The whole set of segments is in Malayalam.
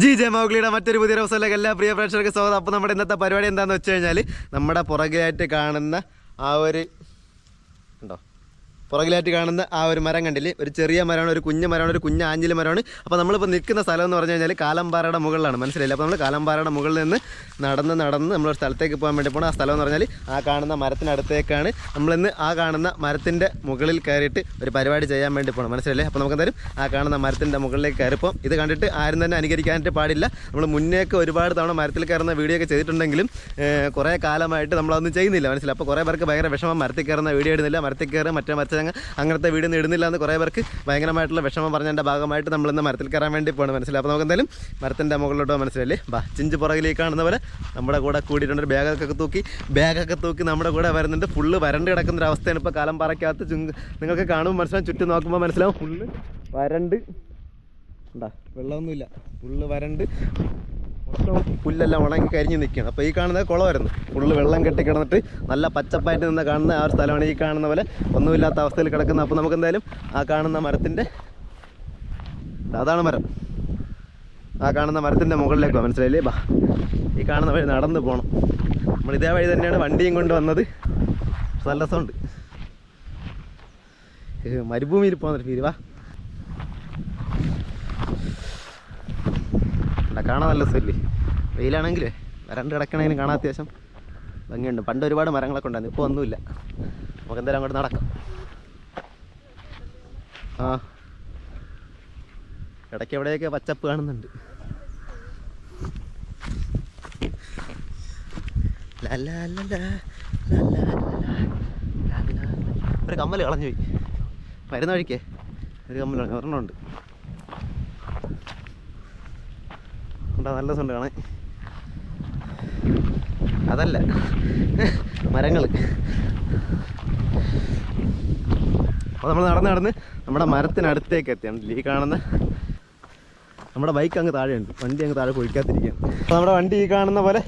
ജി ജെ മൗഗ്ലിയുടെ മറ്റൊരു പുതിയ ദിവസമല്ലേ എല്ലാ പ്രിയ പ്രേക്ഷകർക്ക് സ്വാഗതം. അപ്പോൾ നമ്മുടെ ഇന്നത്തെ പരിപാടി എന്താണെന്ന് വെച്ച് കഴിഞ്ഞാൽ നമ്മുടെ പുറകിലായിട്ട് കാണുന്ന ആ ഒരു ഉണ്ടോ? പുറകിലായിട്ട് കാണുന്ന ആ ഒരു മരം കണ്ടില്ലേ? ഒരു ചെറിയ മരമാണ് ഒരു കുഞ്ഞു മരമാണ് ഒരു കുഞ്ഞു ആഞ്ഞിലി മരമാണ്. അപ്പോൾ നമ്മളിപ്പോൾ നിൽക്കുന്ന സ്ഥലം എന്ന് പറഞ്ഞു കഴിഞ്ഞാൽ കാലമ്പാറയുടെ മുകളിലാണ്. മനസ്സിലായില്ല? അപ്പോൾ നമ്മൾ കാലമ്പാറയുടെ മുകളിൽ നിന്ന് നടന്ന് നടന്ന് നമ്മളൊരു സ്ഥലത്തേക്ക് പോകാൻ വേണ്ടി പോകണം ആ സ്ഥലം എന്ന് പറഞ്ഞാൽ ആ കാണുന്ന മരത്തിനടുത്തേക്കാണ്. നമ്മളിന്ന് ആ കാണുന്ന മരത്തിന്റെ മുകളിൽ കയറിയിട്ട് ഒരു പരിപാടി ചെയ്യാൻ വേണ്ടി പോകണം മനസ്സിലല്ലേ അപ്പോൾ നമുക്ക് എന്തായാലും ആ കാണുന്ന മരത്തിന്റെ മുകളിലേക്ക് കയറിപ്പോൾ ഇത് കണ്ടിട്ട് ആരും തന്നെ അനുകരിക്കാനായിട്ട് പാടില്ല. നമ്മൾ മുന്നേക്ക് ഒരുപാട് തവണ മരത്തിൽ കയറുന്ന വീഡിയോ ഒക്കെ ചെയ്തിട്ടുണ്ടെങ്കിലും കുറേ കാലമായിട്ട് നമ്മളതൊന്നും ചെയ്യുന്നില്ല. മനസ്സിലായി? അപ്പോൾ കുറേ പേർക്ക് ഭയങ്കര വിഷമം മരത്തിൽ കയറുന്ന വീഡിയോ ഇടുന്നില്ല. മരത്തിൽ കയറുക മറ്റേ മരച്ചങ്ങ് അങ്ങനത്തെ വീട് നേടുന്നില്ല എന്ന് കുറേ പേർക്ക് ഭയങ്കരമായിട്ടുള്ള വിഷമം പറഞ്ഞതിന്റെ ഭാഗമായിട്ട് നമ്മളിന്ന് മരത്തിൽ കയറാൻ വേണ്ടി പോകണം മനസ്സിലായി? അപ്പോൾ നമുക്ക് എന്തായാലും മരത്തിന്റെ മുകളിലോട്ട് മനസ്സിലല്ലേ ബാ ചിഞ്ച് പുറകിലേക്ക് കാണുന്ന പോലെ നമ്മുടെ കൂടെ കൂടിയിട്ടുണ്ട് ഒരു ബാഗൊക്കെ തൂക്കി. ബാഗൊക്കെ തൂക്കി നമ്മുടെ കൂടെ വരുന്നുണ്ട്. ഫുള്ള് വരണ്ട് കിടക്കുന്ന ഒരു അവസ്ഥയാണ് ഇപ്പോൾ കാലം പറയ്ക്കകത്ത് നിങ്ങൾക്ക് കാണുമ്പോൾ മനസ്സിലാവും ചുറ്റും നോക്കുമ്പോൾ മനസ്സിലാവും. ഫുള്ള് വരണ്ട്. ഉണ്ടാ? വെള്ളമൊന്നുമില്ല. ഫുള്ള് വരണ്ട്. മൊത്തം പുല്ലെല്ലാം ഉണങ്ങി കരിഞ്ഞ് നിൽക്കുകയാണ്. അപ്പോൾ ഈ കാണുന്നത് കുളമായിരുന്നു. ഫുള്ള് വെള്ളം കെട്ടി കിടന്നിട്ട് നല്ല പച്ചപ്പായിട്ട് നിന്ന് കാണുന്ന ആ ഒരു സ്ഥലമാണ് ഈ കാണുന്ന പോലെ ഒന്നുമില്ലാത്ത അവസ്ഥയിൽ കിടക്കുന്നത്. അപ്പോൾ നമുക്ക് എന്തായാലും ആ കാണുന്ന മരത്തിന്റെ അതാണ് മരം. ആ കാണുന്ന മരത്തിന്റെ മുകളിലേക്ക് മനസ്സിലായില്ലേ? ബാ ഈ കാണുന്ന വഴി നടന്ന് പോകണം നമ്മൾ ഇതേ വഴി തന്നെയാണ് വണ്ടിയും കൊണ്ട് വന്നത്. നല്ല രസമുണ്ട്. മരുഭൂമിയിൽ പോകുന്നൊരു ഫീൽ വാ. കാണാൻ നല്ല രസമില്ലേ വെയിലാണെങ്കിൽ വരണ്ട് കിടക്കണതിന് കാണാൻ അത്യാവശ്യം ഭംഗിയുണ്ട് പണ്ട് ഒരുപാട് മരങ്ങളൊക്കെ ഉണ്ടായിരുന്നു ഇപ്പോൾ ഒന്നുമില്ല നമുക്ക് എന്തായാലും അങ്ങോട്ട് നടക്കാം ആ ഇടയ്ക്ക് എവിടെയൊക്കെ പച്ചപ്പ് കാണുന്നുണ്ട്. ഒരു കമ്മൽ കളഞ്ഞു പോയി വരുന്ന വഴിക്കേ ഒരു കമ്മൽ ഒരെണ്ണം ഉണ്ട് ഉണ്ടാ നല്ല രസമുണ്ട് കാണാൻ അതല്ല. മരങ്ങൾ അപ്പോൾ നമ്മൾ നടന്ന് നടന്ന് നമ്മുടെ മരത്തിനടുത്തേക്ക് എത്തിയാണ്. ഈ കാണുന്ന നമ്മുടെ ബൈക്ക് അങ്ങ് താഴെയുണ്ട്. വണ്ടി അങ്ങ് താഴെ കുഴിക്കാത്തിരിക്കുകയാണ്. അപ്പോൾ നമ്മുടെ വണ്ടി ഈ കാണുന്ന പോലെ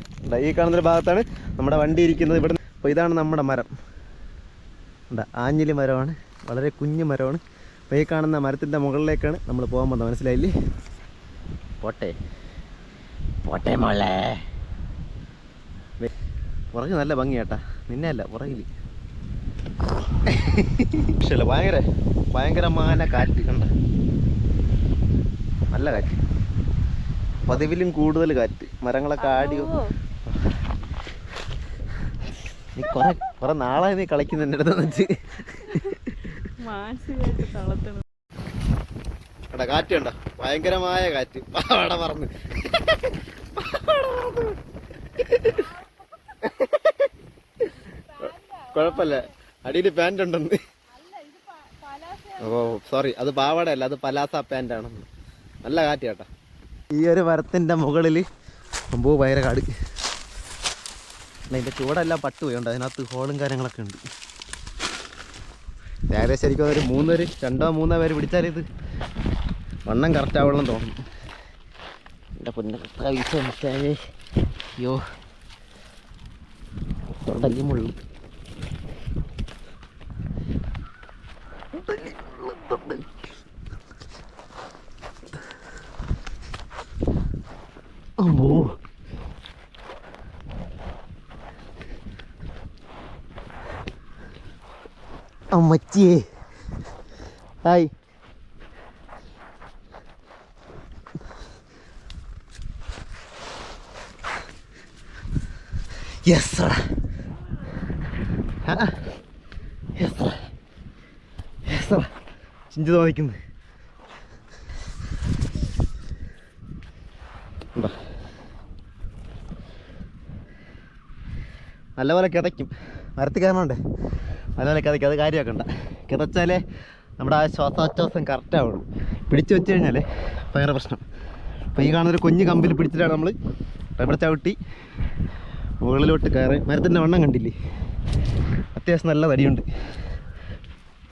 ഈ കാണുന്ന ഭാഗത്താണ് നമ്മുടെ വണ്ടി ഇരിക്കുന്നത് ഇവിടെ അപ്പോൾ ഇതാണ് നമ്മുടെ മരം. ഉണ്ട് ആഞ്ഞിലി മരമാണ്. വളരെ കുഞ്ഞു മരമാണ്. അപ്പോൾ ഈ കാണുന്ന മരത്തിന്റെ മുകളിലേക്കാണ് നമ്മൾ പോകാൻ പോകുന്നത്. മനസ്സിലായില്ലേ? പോട്ടെ. പോട്ടെ മോളെ. പുറകിൽ നല്ല ഭംഗിയാട്ടാ. നിന്നെ അല്ല പുറകിൽ പക്ഷേ ഭയങ്കര ഭയങ്കരമായ കാറ്റ് കണ്ട. നല്ല കാറ്റ്. പതിവിലും കൂടുതൽ കാറ്റ്. മരങ്ങളൊക്കെ ആടി നീ കൊറേ കൊറേ നാളായി നീ കളിക്കുന്ന എന്റെ അടുത്ത് വെച്ച് കാറ്റ് കണ്ട. ഭയങ്കരമായ കാറ്റ്. പറഞ്ഞു കുഴപ്പമില്ല. അടിയിൽ പാന്റ് ഉണ്ടെന്ന്. ഓ സോറി അത് പാവാടയല്ല അത് പലാസ പാന്റ് ആണെന്ന്. നല്ല കാറ്റ് കേട്ടാ ഈ ഒരു മരത്തിന്റെ മുകളിൽ അമ്പോ ഭയങ്കര കാട്. അതിന്റെ ചൂടെല്ലാം പട്ട് പോയുണ്ട് അതിനകത്ത് ഹോളും കാര്യങ്ങളൊക്കെ ഉണ്ട്. ഏകദേശം ശരിക്കും ഒരു മൂന്നൊരു രണ്ടോ മൂന്നോ പേര് പിടിച്ചാൽ ഇത് വണ്ണം കറക്റ്റ് ആവണം തോന്നുന്നു. എന്റെ പൊന്നെ അയ്യോ തൊണ്ടല്ലി മുള്ളു അമ്മോ അമ്മച്ചിയേ ഹായ് യെസ് യെസ് യെസ് ചിഞ്ചു തോന്നിക്കുന്നു? നല്ലപോലെ കിതയ്ക്കും. മരത്തിൽ കയറണുണ്ട്. നല്ലപോലെ കിതയ്ക്കും. അത് കാര്യമാക്കണ്ട. കിതച്ചാലേ നമ്മുടെ ആ ശ്വാസോച്ഛ്വാസം കറക്റ്റാവുള്ളൂ പിടിച്ചു വെച്ച് കഴിഞ്ഞാൽ ഭയങ്കര പ്രശ്നം. അപ്പോൾ ഈ കാണുന്ന ഒരു കുഞ്ഞ് കമ്പിൽ പിടിച്ചിട്ടാണ് നമ്മൾ റബ്ബർ ചവിട്ടി മുകളിലോട്ട് കയറി. മരത്തിന്റെ വണ്ണം കണ്ടില്ലേ? അത്യാവശ്യം നല്ല തടിയുണ്ട്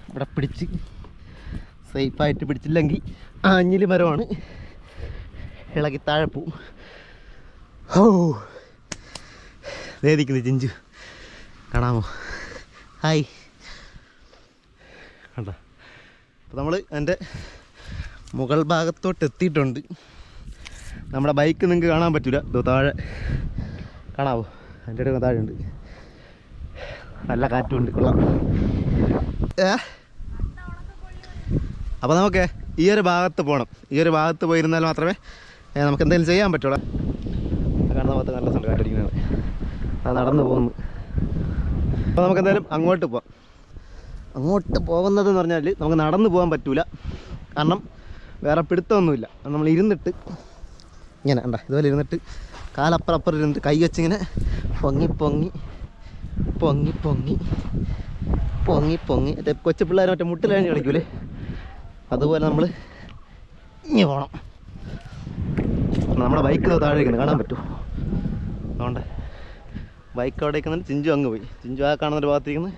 ഇവിടെ പിടിച്ച് സേഫായിട്ട് പിടിച്ചില്ലെങ്കിൽ ആഞ്ഞിൽ മരമാണ്. ഇളകി താഴെ പോവും. ഓ വേദിക്കുന്നു ചിഞ്ചു കാണാമോ? ഹായ്. കണ്ടോ? അപ്പോൾ നമ്മൾ എന്റെ മുകൾ ഭാഗത്തോട്ട് എത്തിയിട്ടുണ്ട്. നമ്മുടെ ബൈക്ക് നിങ്ങൾക്ക് കാണാൻ പറ്റില്ല താഴെ. കാണാവോ? എന്റെ ഇടയിൽ താഴെ ഉണ്ട് നല്ല കാറ്റുണ്ട് കൊള്ളാം. ഏ? അപ്പോൾ നമുക്ക് ഈ ഒരു ഭാഗത്ത് പോകണം ഈ ഒരു ഭാഗത്ത് പോയിരുന്നാൽ മാത്രമേ നമുക്ക് എന്തെങ്കിലും ചെയ്യാൻ പറ്റുള്ളൂ. കാരണം ഭാഗത്ത് നല്ല സ്ഥലം കാറ്റടിക്കുന്നതാണ് അത് നടന്നു പോകുന്നു. അപ്പോൾ നമുക്ക് എന്തായാലും അങ്ങോട്ട് പോവാം. അങ്ങോട്ട് പോകുന്നത് എന്ന് പറഞ്ഞാൽ നമുക്ക് നടന്നു പോകാൻ പറ്റൂല. കാരണം വേറെ പിടുത്തമൊന്നുമില്ല. നമ്മൾ ഇരുന്നിട്ട് ഇങ്ങനെ ഉണ്ടോ ഇതുപോലെ ഇരുന്നിട്ട് കാലപ്പുറം അപ്പുറം കൈ വെച്ചിങ്ങനെ പൊങ്ങി പൊങ്ങി പൊങ്ങി പൊങ്ങി പൊങ്ങി പൊങ്ങി. മറ്റേ കൊച്ചു പിള്ളേർ മറ്റേ മുട്ടിലഴിഞ്ഞ് കളിക്കൂലേ? അതുപോലെ നമ്മൾ ഇനി പോകണം നമ്മുടെ ബൈക്ക് താഴെ കാണാൻ പറ്റുമോ? അതുകൊണ്ട് ബൈക്ക് അവിടെ ഇരിക്കുന്നുണ്ട് ചിഞ്ചു അങ്ങ് പോയി. ചിഞ്ചു ആ കാണുന്ന ഒരു ഭാഗത്തിരിക്കുന്നത്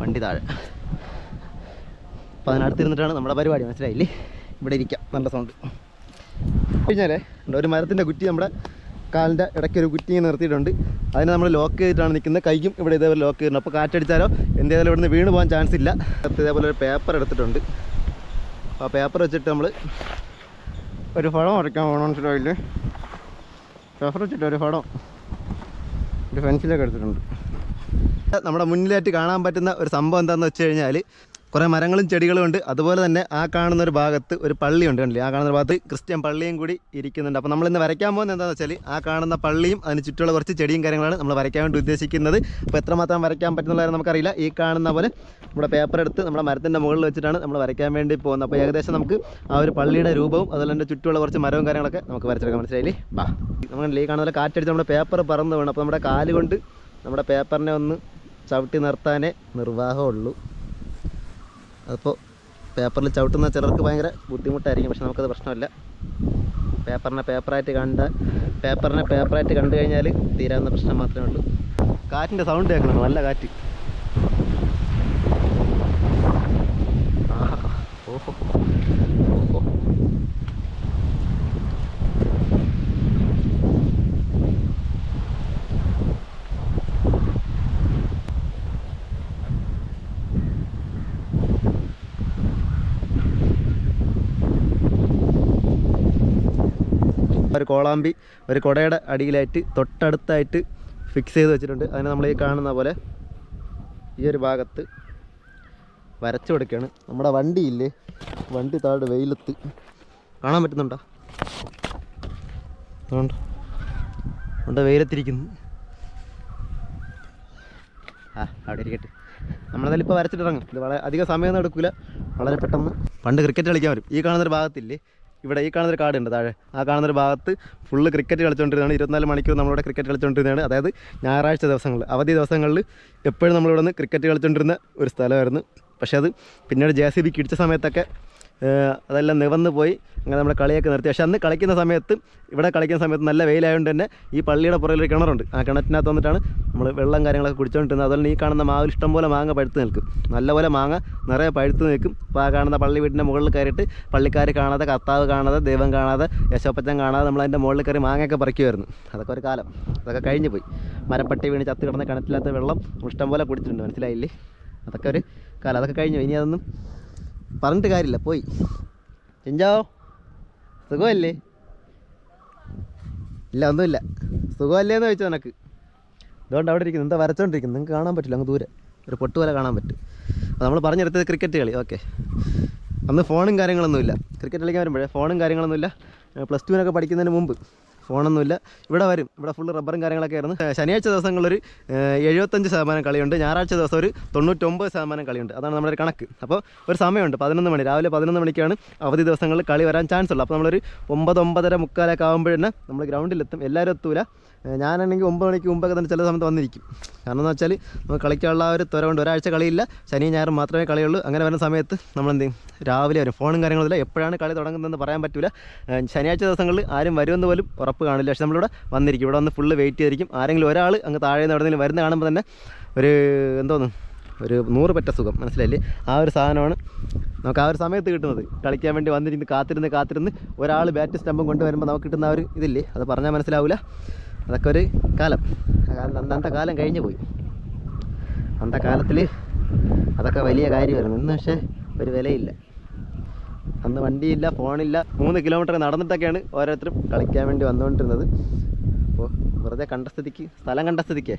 വണ്ടി താഴെ. അപ്പോൾ അതിനടുത്തിരുന്നിട്ടാണ് നമ്മുടെ പരിപാടി. മനസ്സിലായില്ലേ? ഇവിടെ ഇരിക്കാം. നല്ല സൗണ്ട്. കഴിഞ്ഞാലേ ഒരു മരത്തിന്റെ കുറ്റി നമ്മുടെ കാലിന്റെ ഇടയ്ക്ക് ഒരു കുറ്റി നിർത്തിയിട്ടുണ്ട്. അതിനെ നമ്മൾ ലോക്ക് ചെയ്തിട്ടാണ് നിൽക്കുന്നത്. കൈക്കും ഇവിടെ ഇതേപോലെ ലോക്ക് ചെയ്തിട്ടുണ്ട്. അപ്പോൾ കാറ്റടിച്ചാലോ? എന്തേലും ഇവിടുന്ന് വീണ് പോകാൻ ചാൻസ് ഇല്ല. ഇതേപോലെ ഒരു പേപ്പർ എടുത്തിട്ടുണ്ട്. ആ പേപ്പർ വെച്ചിട്ട് നമ്മൾ ഒരു ഫടം ഉടയ്ക്കാൻ പോകണം വെച്ചിട്ടില്ല പേപ്പർ വെച്ചിട്ട് ഒരു ഫടം ഒരു ഫെൻസിലൊക്കെ എടുത്തിട്ടുണ്ട്. നമ്മുടെ മുന്നിലായിട്ട് കാണാൻ പറ്റുന്ന ഒരു സംഭവം എന്താണെന്ന് വെച്ച് കഴിഞ്ഞാൽ കുറേ മരങ്ങളും ചെടികളും ഉണ്ട്. അതുപോലെ തന്നെ ആ കാണുന്ന ഒരു ഭാഗത്ത് ഒരു പള്ളിയുണ്ട് കണ്ടില്ലേ? ആ കാണുന്ന ഭാഗത്ത് ക്രിസ്ത്യൻ പള്ളിയും കൂടി ഇരിക്കുന്നുണ്ട്. അപ്പോൾ നമ്മൾ ഇന്ന് വരയ്ക്കാൻ പോകുന്നത് എന്താണെന്ന് വെച്ചാൽ ആ കാണുന്ന പള്ളിയും അതിന് ചുറ്റുമുള്ള കുറച്ച് ചെടിയും കാര്യങ്ങളാണ് നമ്മൾ വരയ്ക്കാൻ വേണ്ടി ഉദ്ദേശിക്കുന്നത്. അപ്പോൾ എത്രമാത്രം വരയ്ക്കാൻ പറ്റുന്നുള്ള നമുക്കറിയില്ല. ഈ കാണുന്ന പോലെ നമ്മുടെ പേപ്പർ എടുത്ത് നമ്മുടെ മരത്തിന്റെ മുകളിൽ വെച്ചിട്ടാണ് നമ്മൾ വരയ്ക്കാൻ വേണ്ടി പോകുന്നത്. അപ്പോൾ ഏകദേശം നമുക്ക് ആ ഒരു പള്ളിയുടെ രൂപവും അതുപോലെ തന്നെ ചുറ്റുമുള്ള കുറച്ച് മരവും കാര്യങ്ങളൊക്കെ നമുക്ക് വരച്ചെടുക്കാൻ മനസ്സിലായില്ലേ? ബാ. നമ്മൾ ഈ കാണുന്ന കാറ്റടിച്ച് നമ്മുടെ പേപ്പർ പറന്ന് വേണം. അപ്പോൾ നമ്മുടെ കാലുകൊണ്ട് നമ്മുടെ പേപ്പറിനെ ഒന്ന് ചവിട്ടി നിർത്താനേ നിർവാഹമുള്ളൂ അതിപ്പോൾ പേപ്പറിൽ ചവിട്ടുന്ന ചിലർക്ക് ഭയങ്കര ബുദ്ധിമുട്ടായിരിക്കും പക്ഷെ നമുക്കത് പ്രശ്നമല്ല. പേപ്പറിനെ പേപ്പറായിട്ട് കണ്ട പേപ്പറിനെ പേപ്പറായിട്ട് കണ്ടു കഴിഞ്ഞാൽ തീരാവുന്ന പ്രശ്നം മാത്രമേ ഉള്ളൂ. കാറ്റിന്റെ സൗണ്ട് കേൾക്കണം നല്ല കാറ്റ്. ഓഹോ. ഒരു കോളാമ്പി ഒരു കുടയുടെ അടിയിലായിട്ട് തൊട്ടടുത്തായിട്ട് ഫിക്സ് ചെയ്ത് വെച്ചിട്ടുണ്ട്. അതിനെ നമ്മൾ ഈ കാണുന്ന പോലെ ഈ ഒരു ഭാഗത്ത് വരച്ചു കൊടുക്കുകയാണ്. നമ്മുടെ വണ്ടിയില്ലേ? വണ്ടി താഴെ വെയിലത്ത്. കാണാൻ പറ്റുന്നുണ്ടോ? അതുകൊണ്ട് വെയിലത്തിരിക്കുന്നു. ആ അവിടെ ഇരിക്കട്ടെ. നമ്മളെന്തായാലും ഇപ്പോൾ വരച്ചിട്ട് ഇറങ്ങും ഇത് വളരെ അധികം സമയമൊന്നും എടുക്കില്ല വളരെ പെട്ടെന്ന്. പണ്ട് ക്രിക്കറ്റ് കളിക്കാൻ വരും. ഈ കാണുന്നൊരു ഭാഗത്തില്ലേ? ഇവിടെ ഈ കാണുന്നൊരു കാടുണ്ട് താഴെ. ആ കാണുന്നൊരു ഭാഗത്ത് ഫുള്ള് ക്രിക്കറ്റ് കളിച്ചുകൊണ്ടിരുന്നതാണ് ഇരുപത്തിനാല് മണിക്കൂർ നമ്മളിവിടെ ക്രിക്കറ്റ് കളിച്ചുകൊണ്ടിരുന്നതാണ് അതായത് ഞായറാഴ്ച ദിവസങ്ങളിൽ അവധി ദിവസങ്ങളിൽ എപ്പോഴും നമ്മളിവിടെ നിന്ന് ക്രിക്കറ്റ് കളിച്ചുകൊണ്ടിരുന്ന ഒരു സ്ഥലമായിരുന്നു. പക്ഷേ അത് പിന്നീട് ജെ സി ബിക്ക് ഇടിച്ച സമയത്തൊക്കെ അതെല്ലാം നിവന്ന് പോയി അങ്ങനെ നമ്മുടെ കളിയൊക്കെ നിർത്തി. പക്ഷെ അന്ന് കളിക്കുന്ന സമയത്ത് ഇവിടെ കളിക്കുന്ന സമയത്ത് നല്ല വെയിലായതുകൊണ്ട് തന്നെ ഈ പള്ളിയുടെ പുറകിലൊരു കിണറുണ്ട്. ആ കിണറ്റിനകത്ത് വന്നിട്ടാണ് നമ്മൾ വെള്ളം കാര്യങ്ങളൊക്കെ കുടിച്ചുകൊണ്ടിരുന്നത് അതുപോലെ ഈ കാണുന്ന മാവിൽ ഇഷ്ടം പോലെ മാങ്ങ പഴുത്ത് നിൽക്കും. നല്ലപോലെ മാങ്ങ നിറയെ പഴുത്ത് നിൽക്കും. അപ്പോൾ ആ കാണുന്ന പള്ളി വീടിന്റെ മുകളിൽ കയറിയിട്ട് പള്ളിക്കാർ കാണാതെ കർത്താവ് കാണാതെ ദൈവം കാണാതെ യശോപ്പച്ചൻ കാണാതെ നമ്മൾ അതിന്റെ മുകളിൽ കയറി മാങ്ങയൊക്കെ പറിക്കുമായിരുന്നു അതൊക്കെ ഒരു കാലം. അതൊക്കെ കഴിഞ്ഞു പോയി. മരപ്പട്ടി വീണ് ചത്ത് കിടന്ന കിണറ്റില്ലാത്ത വെള്ളം ഇഷ്ടം പോലെ കുടിച്ചിട്ടുണ്ട്. മനസ്സിലായില്ലേ? അതൊക്കെ ഒരു കാലം. അതൊക്കെ കഴിഞ്ഞു. ഇനി അതൊന്നും പറഞ്ഞിട്ട് കാര്യമില്ല പോയി. ചെഞ്ചാവോ സുഖമല്ലേ? ഇല്ല ഒന്നുമില്ല. സുഖമല്ലേന്ന് ചോദിച്ചു നിനക്ക്. അതുകൊണ്ട് അവിടെ ഇരിക്കുന്നു. എന്താ വരച്ചോണ്ടിരിക്കുന്നു? നിങ്ങൾക്ക് കാണാൻ പറ്റില്ല അങ്ങ് ദൂരെ. ഒരു പൊട്ട് പോലെ കാണാൻ പറ്റും. നമ്മൾ പറഞ്ഞെടുത്തത് ക്രിക്കറ്റ് കളി. ഓക്കെ അന്ന് ഫോണും കാര്യങ്ങളൊന്നുമില്ല. ക്രിക്കറ്റ് കളിക്കാൻ വരുമ്പോഴേ ഫോണും കാര്യങ്ങളൊന്നുമില്ല. പ്ലസ് ടുവിനൊക്കെ പഠിക്കുന്നതിന് മുമ്പ് ഫോണൊന്നുമില്ല. ഇവിടെ വരും. ഇവിടെ ഫുള്ള് റബ്ബറും കാര്യങ്ങളൊക്കെ ആയിരുന്നു. ശനിയാഴ്ച ദിവസങ്ങളൊരു എഴുപത്തഞ്ച് ശതമാനം കളിയുണ്ട്. ഞായറാഴ്ച ദിവസം ഒരു തൊണ്ണൂറ്റൊമ്പത് ശതമാനം കളിയുണ്ട്. അതാണ് നമ്മുടെ ഒരു കണക്ക്. അപ്പോൾ ഒരു സമയമുണ്ട്. പതിനൊന്ന് മണി രാവിലെ പതിനൊന്ന് മണിക്കാണ് അവധി ദിവസങ്ങളിൽ കളി വരാൻ ചാൻസ് ഉള്ളൂ. അപ്പോൾ നമ്മളൊരു ഒമ്പത് ഒമ്പതര മുക്കാലൊക്കെ ആകുമ്പോഴേ നമ്മൾ ഗ്രൗണ്ടിലെത്തും എല്ലാവരും എത്തൂല. ഞാനാണെങ്കിൽ ഒമ്പത് മണിക്ക് മുമ്പൊക്കെ തന്നെ ചില സമയത്ത് വന്നിരിക്കും. കാരണം എന്ന് വെച്ചാൽ നമുക്ക് കളിക്കാനുള്ള ഒരു ത്വര കൊണ്ട് ഒരാഴ്ച കളിയില്ല. ശനി ഞായറും മാത്രമേ കളിയുള്ളൂ. അങ്ങനെ വരുന്ന സമയത്ത് നമ്മൾ എന്ത് രാവിലെ വരും. ഫോണും കാര്യങ്ങളില്ല എപ്പോഴാണ് കളി തുടങ്ങുന്നതെന്ന് പറയാൻ പറ്റില്ല ശനിയാഴ്ച ദിവസങ്ങളിൽ ആരും വരുമെന്ന് പോലും ഉറപ്പ് കാണില്ല. പക്ഷെ നമ്മളിവിടെ വന്നിരിക്കും. ഇവിടെ വന്ന് ഫുള്ള് വെയിറ്റ് ചെയ്തിരിക്കും. ആരെങ്കിലും ഒരാൾ അങ്ങ് താഴെ നിന്ന് എവിടെയെങ്കിലും വരുന്ന കാണുമ്പോൾ തന്നെ ഒരു എന്തോന്ന്? ഒരു നൂറ് പറ്റ സുഖം. മനസ്സിലായില്ലേ? ആ ഒരു സാധനമാണ് നമുക്ക് ആ ഒരു സമയത്ത് കിട്ടുന്നത്. കളിക്കാൻ വേണ്ടി വന്നിരുന്ന് കാത്തിരുന്ന് കാത്തിരുന്ന് ഒരാൾ ബാറ്റ് സ്റ്റമ്പും കൊണ്ടുവരുമ്പോൾ നമുക്ക് കിട്ടുന്ന ആ ഒരു ഇതില്ലേ? അത് പറഞ്ഞാൽ മനസ്സിലാവില്ല അതൊക്കെ ഒരു കാലം. അന്നത്തെ കാലം കഴിഞ്ഞു പോയി. അന്നത്തെ കാലത്തിൽ അതൊക്കെ വലിയ കാര്യമായിരുന്നു. ഇന്ന് പക്ഷേ ഒരു വിലയില്ല. അന്ന് വണ്ടിയില്ല ഫോണില്ല. മൂന്ന് കിലോമീറ്റർ നടന്നിട്ടൊക്കെയാണ് ഓരോരുത്തരും കളിക്കാൻ വേണ്ടി വന്നുകൊണ്ടിരുന്നത്. അപ്പോൾ വെറുതെ കണ്ട സ്ഥിതിക്ക് സ്ഥലം കണ്ട സ്ഥിതിക്ക്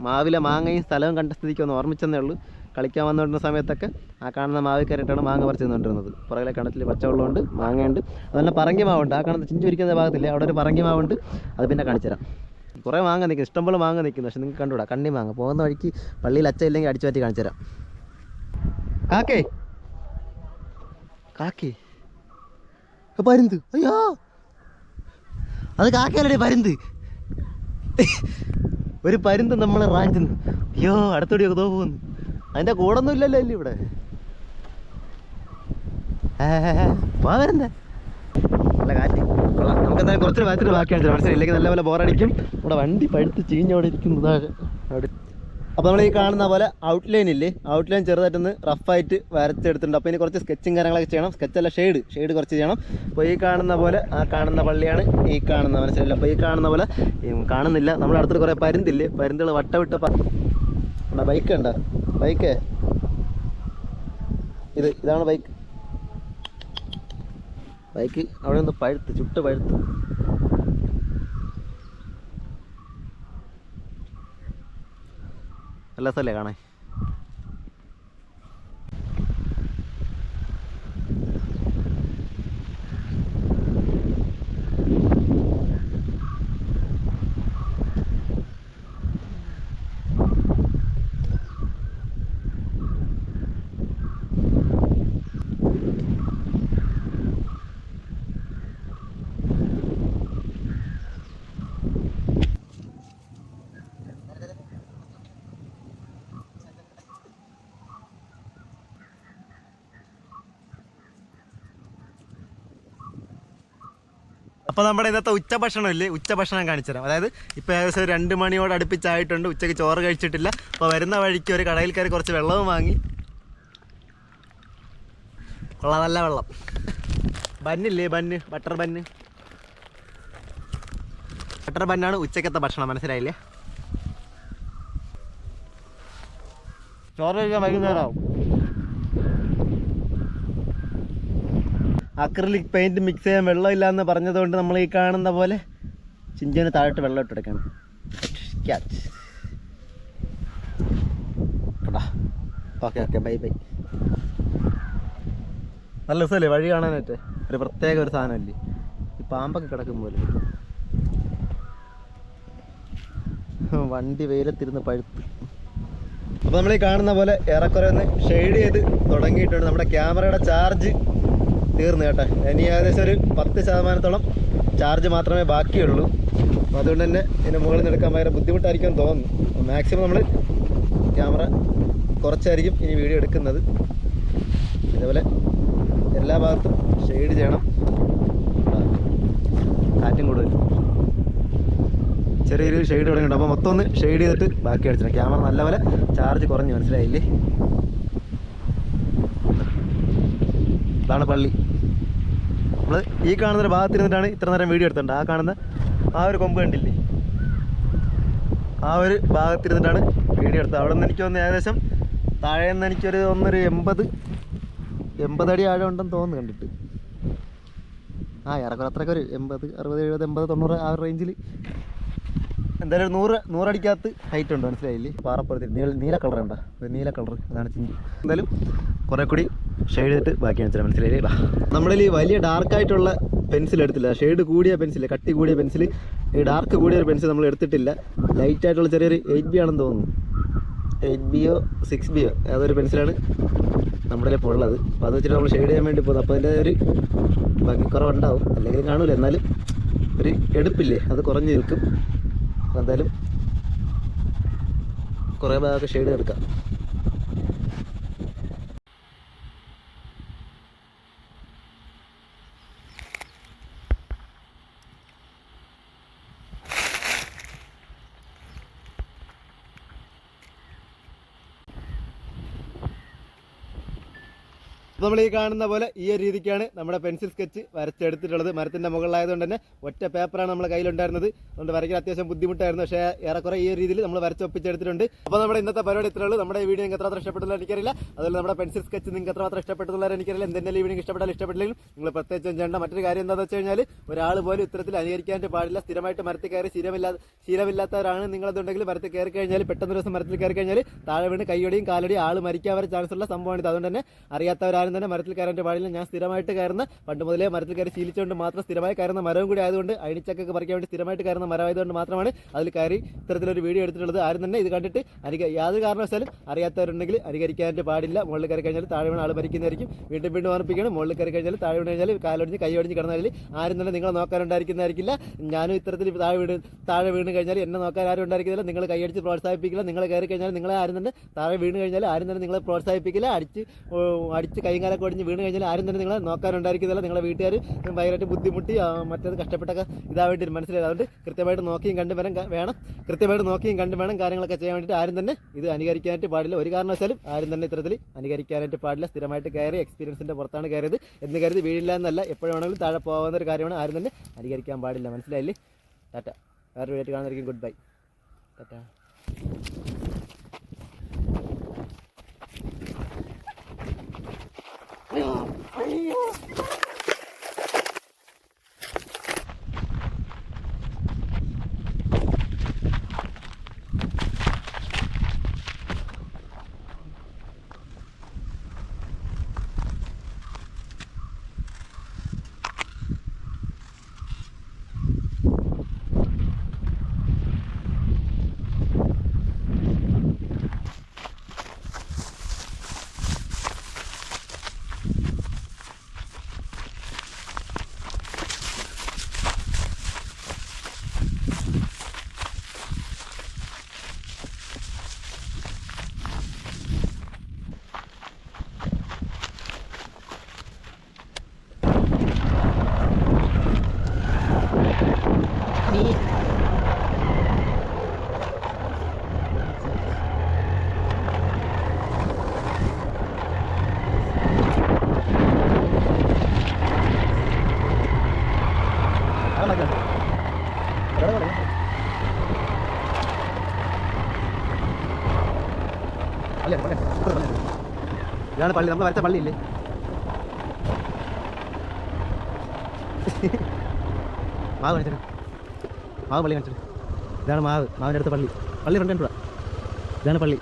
മാവിലെ മാങ്ങയും സ്ഥലവും കണ്ട സ്ഥിതിക്ക് ഒന്ന് ഓർമ്മിച്ചെന്നേ ഉള്ളൂ. കളിക്കാൻ വന്നുകൊണ്ടിരുന്ന സമയത്തൊക്കെ ആ കാണുന്ന മാവിൽ കയറിയിട്ടാണ് മാങ്ങ പറിച്ചു നിന്നുകൊണ്ടിരുന്നത്. പുറകിലെ കിണറ്റിൽ പച്ചവെള്ളമുണ്ട് മാങ്ങയുണ്ട്. അതുപോലെ പറങ്കി മാവുണ്ട്. ആ കാണുന്ന ചിഞ്ചുരിക്കുന്ന ഭാഗത്തില്ലേ? അവിടെ ഒരു പറങ്കി മാവുണ്ട്. അത് പിന്നെ കാണിച്ചുതരാം. കുറേ മാങ്ങ നിൽക്കുന്നു. ഇഷ്ടംപോലെ മാങ്ങ നിൽക്കുന്നു. പക്ഷെ നിങ്ങൾക്ക് കണ്ടുകൂടാ. കണ്ണി മാങ്ങ. പോകുന്ന വഴിക്ക് പള്ളിയിൽ അച്ഛ ഇല്ലെങ്കിൽ അടിച്ചു മാറ്റി കാണിച്ചു തരാം. കാക്കേ. കാക്കേ. പരുന്ത്. അയ്യോ. അത് കാക്കയല്ലേ പരുന്ത്. ഒരു പരുന്ത് നമ്മളെ റാഞ്ചുന്നു അയ്യോ അടുത്തോടി ഒക്കെ പോകുന്നു അതിന്റെ കൂടൊന്നും ഇല്ലല്ലോ അല്ലേ ഇവിടെ? പോകാൻ വരുന്നേ നല്ല കാറ്റ്. കൊള്ളാം. നമുക്ക് എന്തായാലും കുറച്ച് ഭാഗത്തിന് ബാക്കിയാണ് മനസ്സിലായില്ലെങ്കിൽ നല്ല പോലെ ബോറടിക്കും നമ്മുടെ വണ്ടി പഴുത്ത് ചീഞ്ഞവിടെ ഇരിക്കുന്നതാണ് അവിടെ അപ്പോൾ നമ്മൾ ഈ കാണുന്ന പോലെ ഔട്ട്ലൈൻ ഇല്ലേ? ഔട്ട്ലൈൻ ചെറുതായിട്ടൊന്ന് റഫായിട്ട് വരച്ചെടുത്തിട്ടുണ്ട്. അപ്പോൾ ഇനി കുറച്ച് സ്കെച്ചും കാര്യങ്ങളൊക്കെ ചെയ്യണം. സ്കെച്ചല്ല ഷെയ്ഡ് ഷെയ്ഡ് കുറച്ച് ചെയ്യണം. അപ്പോൾ ഈ കാണുന്ന പോലെ ആ കാണുന്ന പള്ളിയാണ് ഈ കാണുന്ന മനസ്സിലായില്ല? അപ്പോൾ ഈ കാണുന്ന പോലെ കാണുന്നില്ല. നമ്മുടെ അടുത്തൊരു കുറേ പരുന്തില്ലേ? പരുന്തുകൾ വട്ടവിട്ട ബൈക്ക് ഉണ്ടോ ബൈക്ക് ഇത് ഇതാണ് ബൈക്ക് ബൈക്ക് അവിടെ നിന്ന് പഴുത്ത് ചുട്ട് പഴുത്ത്. നല്ല സ്ഥലേ കാണാൻ? അപ്പോൾ നമ്മുടെ ഇന്നത്തെ ഉച്ചഭക്ഷണം ഇല്ലേ? ഉച്ചഭക്ഷണം കാണിച്ചു തരാം അതായത് ഇപ്പോൾ ഏകദേശം രണ്ട് മണിയോട് അടുപ്പിച്ചായിട്ടുണ്ട്. ഉച്ചയ്ക്ക് ചോറ് കഴിച്ചിട്ടില്ല. അപ്പോൾ വരുന്ന വഴിക്ക് ഒരു കടയിൽ കയറി കുറച്ച് വെള്ളവും വാങ്ങി. കൊള്ളാം നല്ല വെള്ളം. ബന്നില്ലേ ബന്ന്? ബട്ടർ ബന്ന്? ബട്ടർ ബന്നാണ് ഉച്ചക്കത്തെ ഭക്ഷണം. മനസ്സിലായില്ലേ? ചോറ് കഴിക്കാൻ വൈകുന്നേരം അക്രലിക് പെയിന്റ് മിക്സ് ചെയ്യാൻ വെള്ളമില്ല എന്ന് പറഞ്ഞതുകൊണ്ട് നമ്മൾ ഈ കാണുന്ന പോലെ ചിഞ്ചിന് താഴോട്ട് വെള്ളം ഇട്ടെടുക്കണം ഓക്കെ ഓക്കെ ബൈ ബൈ നല്ല രസമല്ലേ? വഴി കാണാനായിട്ട്. ഒരു പ്രത്യേക ഒരു സാധനമല്ലേ? ഈ പാമ്പൊക്കെ കിടക്കും പോലെ വണ്ടി വെയിലത്തിരുന്ന് പഴുത്ത്. അപ്പോൾ നമ്മൾ ഈ കാണുന്ന പോലെ ഏറെക്കുറെ ഒന്ന് ഷെയ്ഡ് ചെയ്ത് തുടങ്ങിയിട്ടുണ്ട്. നമ്മുടെ ക്യാമറയുടെ ചാർജ് തീർന്നു കേട്ടോ. ഇനി ഏകദേശം ഒരു പത്ത് ശതമാനത്തോളം ചാർജ് മാത്രമേ ബാക്കിയുള്ളൂ. അപ്പോൾ അതുകൊണ്ട് തന്നെ ഇതിന്റെ മുകളിൽ നിന്ന് എടുക്കാൻ ഭയങ്കര ബുദ്ധിമുട്ടായിരിക്കും തോന്നുന്നു. മാക്സിമം നമ്മൾ ക്യാമറ കുറച്ചായിരിക്കും ഇനി വീഡിയോ എടുക്കുന്നത്. ഇതേപോലെ എല്ലാ ഭാഗത്തും ഷെയ്ഡ് ചെയ്യണം. കാറ്റും കൂടുതൽ. ചെറിയൊരു ഷെയ്ഡ് തുടങ്ങിയിട്ടുണ്ട് അപ്പോൾ മൊത്തം ഒന്ന് ഷെയ്ഡ് ചെയ്തിട്ട് ബാക്കി അടിച്ചിട്ട് ക്യാമറ നല്ലപോലെ ചാർജ് കുറഞ്ഞു. മനസ്സിലായില്ലേ? ഇതാണ് പള്ളി. നമ്മൾ ഈ കാണുന്ന ഒരു ഭാഗത്തിരുന്നിട്ടാണ് ഇത്ര നേരം വീഡിയോ എടുത്തിട്ടുണ്ട് ആ കാണുന്ന ആ ഒരു കൊമ്പ് കണ്ടില്ലേ? ആ ഒരു ഭാഗത്തിരുന്നിട്ടാണ് വീഡിയോ എടുത്തത്. അവിടെ നിന്ന് എനിക്ക് തോന്നുന്നു ഏകദേശം താഴെ നിന്ന് എനിക്കൊരു ഒന്നൊരു എൺപത് എൺപതടി ആഴം ഉണ്ടെന്ന് തോന്നുന്നു കണ്ടിട്ട്. ആ ഏറെക്കുറെ അത്രയ്ക്ക് ഒരു എൺപത് അറുപത് എഴുപത് എൺപത് തൊണ്ണൂറ് ആ റേഞ്ചിൽ എന്തായാലും നൂറ് നൂറടിക്കകത്ത് ഹൈറ്റ് ഉണ്ട് മനസ്സിലായില്ലേ പാറപ്പുറത്തിൽ നീല നീല കളർ ഉണ്ടോ? ഒരു നീല കളർ അതാണ് ചിഞ്ചി എന്തായാലും കുറേ കൂടി ഷെയ്ഡ് ചെയ്തിട്ട് ബാക്കി കാണിച്ചാൽ മനസ്സിലായില്ലേ? നമ്മുടെ ഈ വലിയ ഡാർക്ക് ആയിട്ടുള്ള പെൻസിൽ എടുത്തില്ല. ഷെയ്ഡ് കൂടിയ പെൻസിൽ കട്ടി കൂടിയ പെൻസിൽ ഈ ഡാർക്ക് കൂടിയ ഒരു പെൻസിൽ നമ്മൾ എടുത്തിട്ടില്ല. ലൈറ്റ് ആയിട്ടുള്ള ചെറിയൊരു എയ്റ്റ് ബി ആണെന്ന് തോന്നുന്നു. എയ്റ്റ് ബിയോ സിക്സ് ബിയോ അതൊരു പെൻസിലാണ് നമ്മുടെ ഇപ്പോൾ ഉള്ളത് അപ്പോൾ അത് വെച്ചിട്ട് നമ്മൾ ഷെയ്ഡ് ചെയ്യാൻ വേണ്ടി പോകുന്നത് അപ്പോൾ അതിന്റെ ഒരു ബാക്കി കുറവുണ്ടാവും അല്ലെങ്കിൽ കാണൂല. എന്നാലും ഒരു എടുപ്പില്ലേ? അത് കുറഞ്ഞ് നിൽക്കും. എന്തായാലും കുറേ ഭാഗമൊക്കെ ഷെയ്ഡ് എടുക്കാം. നമ്മൾ ഈ കാണുന്ന പോലെ ഈ രീതിക്കാണ് നമ്മുടെ പെൻസിൽ സ്കെച്ച് വരച്ചെടുത്തിട്ടുള്ളത്. മരത്തിന്റെ മുകളിലായതുകൊണ്ട് തന്നെ ഒറ്റ പേപ്പറാണ് നമ്മുടെ കയ്യിലുണ്ടായിരുന്നത്. അതുകൊണ്ട് വരയ്ക്കാൻ അത്യാവശ്യം ബുദ്ധിമുട്ടായിരുന്നു. പക്ഷേ ഏറെക്കുറെ ഈ രീതിയിൽ നമ്മൾ വരച്ചൊപ്പിച്ചെടുത്തിട്ടുണ്ട് അപ്പോൾ നമ്മുടെ ഇന്നത്തെ പരിപാടി ഇത്രേ ഉള്ളൂ. നമ്മുടെ വീഡിയോ നിങ്ങൾക്ക് എത്ര ഇഷ്ടപ്പെട്ടുള്ള എനിക്കറിയില്ല. അതുപോലെ നമ്മുടെ പെൻസിൽ സ്കെച്ച് നിങ്ങൾക്ക് എത്രമാത്രം ഇഷ്ടപ്പെട്ടുള്ള എനിക്കറിയില്ല. എന്തെങ്കിലും വീഡിയോ ഇഷ്ടപ്പെട്ടാൽ ഇഷ്ടപ്പെട്ടില്ലെങ്കിലും നിങ്ങൾ പ്രത്യേകിച്ചും ചെയ്യേണ്ട മറ്റൊരു കാര്യം എന്താണെന്ന് വെച്ച് കഴിഞ്ഞാൽ ഒരാൾ പോലും ഇത്തരത്തിൽ അനുകരിക്കാനായിട്ട് പാടില്ല. സ്ഥിരമായിട്ട് മരത്തിൽ കയറി ശീലമില്ലാത്ത ശീലമില്ലാത്തവരാണ് നിങ്ങളതുണ്ടെങ്കിൽ മരത്തിൽ കയറി കഴിഞ്ഞാൽ പെട്ടെന്ന് ദിവസം മരത്തിൽ കയറി കഴിഞ്ഞാൽ താഴെ വീണ് കൈയടിയും കാലടിയും ആൾ മരിക്കാൻ വരെ ചാൻസ് ഉള്ള സംഭവമാണ് അതുകൊണ്ട് തന്നെ അറിയാത്തവരാരും തന്നെ മരത്തിൽ കയറാൻ പാടില്ല ഞാൻ സ്ഥിരമായിട്ട് കയറുന്ന പണ്ട് മുതലേ മരത്തിൽ കയറി ശീലിച്ചുകൊണ്ട് മാത്രം സ്ഥിരമായി കയറുന്ന മരവും കൂടി ആയതുകൊണ്ട് അഴിച്ചക്കൊക്കെ പറിക്കാൻ വേണ്ടി സ്ഥിരമായിട്ട് കയറുന്ന മരമായതുകൊണ്ട് മാത്രമാണ് അതിൽ കയറി ഇത്തരത്തിലൊരു വീഡിയോ എടുത്തിട്ടുള്ളത്. ആരും തന്നെ ഇത് കണ്ടിട്ട് അനുക യാതൊരു കാരണവശാലും അറിയാത്തവരുണ്ടെങ്കിൽ അനുകരിക്കാനായിട്ട് പാടില്ല. മുകളിൽ കയറി കഴിഞ്ഞാൽ താഴെ വീണ് ആൾ മരിക്കുന്നതായിരിക്കും വീണ്ടും വീണ്ടും ഓർപ്പിക്കണം മുകളിൽ കയറി കഴിഞ്ഞാൽ താഴെ വീണ് കഴിഞ്ഞാൽ കാലൊടിഞ്ഞ് കൈ ഒടിഞ്ഞ് കിടന്നാൽ ആരും തന്നെ നിങ്ങളെ നോക്കാനുണ്ടായിരിക്കുന്നതായിരിക്കില്ല. ഞാനും ഇത്തരത്തിൽ താഴെ വീണ് താഴെ വീണ് കഴിഞ്ഞാൽ എന്നെ നോക്കാൻ ആരും ഉണ്ടായിരിക്കുന്നില്ല നിങ്ങൾ കൈയടിച്ച് പ്രോത്സാഹിപ്പിക്കില്ല. നിങ്ങൾ കയറി കഴിഞ്ഞാൽ നിങ്ങളെ ആരും തന്നെ താഴെ വീണ് കഴിഞ്ഞാൽ ആരും തന്നെ നിങ്ങളെ പ്രോത്സാഹിപ്പിക്കില്ല. അടിച്ച് അടിച്ച് കൈയും കാലൊക്കെ ഒടിഞ്ഞ് വീണ് കഴിഞ്ഞാൽ ആരും തന്നെ നിങ്ങളെ നോക്കാനുണ്ടായിരിക്കുന്നില്ല. നിങ്ങളെ വീട്ടുകാർ ഭയങ്കരമായിട്ട് ബുദ്ധിമുട്ടി മറ്റേത് കഷ്ടപ്പെട്ടൊക്കെ ഇതാവേണ്ടി മനസ്സിലായി? അതുകൊണ്ട് കൃത്യമായിട്ട് നോക്കിയും കണ്ടും വരാൻ വേണം. കൃത്യമായിട്ട് നോക്കിയും കണ്ടും വേണം കാര്യങ്ങളൊക്കെ ചെയ്യാൻ വേണ്ടിയിട്ട് ആരും തന്നെ ഇത് അനുകരിക്കാനായിട്ട് പാടില്ല. ഒരു കാരണവശാലും ആരും തന്നെ ഇത്തരത്തിൽ അനുകരിക്കാനായിട്ട് പാടില്ല. സ്ഥിരമായിട്ട് കയറി എക്സ്പീരിയൻസിന്റെ പുറത്താണ് കയറിയത്. എന്ന് കരുതി വീഴില്ല എന്നല്ല. വേണമെങ്കിലും താഴെ പോകാവുന്ന ഒരു കാര്യമാണ് ആരും തന്നെ അനുകരിക്കാൻ പാടില്ല. മനസ്സിലായില്ലേ? ടാറ്റ. വേറൊരു വീട്ടിൽ കാണുന്നതായിരിക്കും. Good bye. ടാറ്റ. 哎呀哎呀 ഇതാണ് പള്ളി. നമ്മൾ വരച്ച പള്ളിയില്ലേ? മാവ് കാണിച്ചു മാവ് പള്ളി കാണിച്ചു ഇതാണ് മാവ്. മാവിന്റെ അടുത്ത പള്ളി. പള്ളി ഫ്രണ്ട് ഇതാണ് പള്ളി.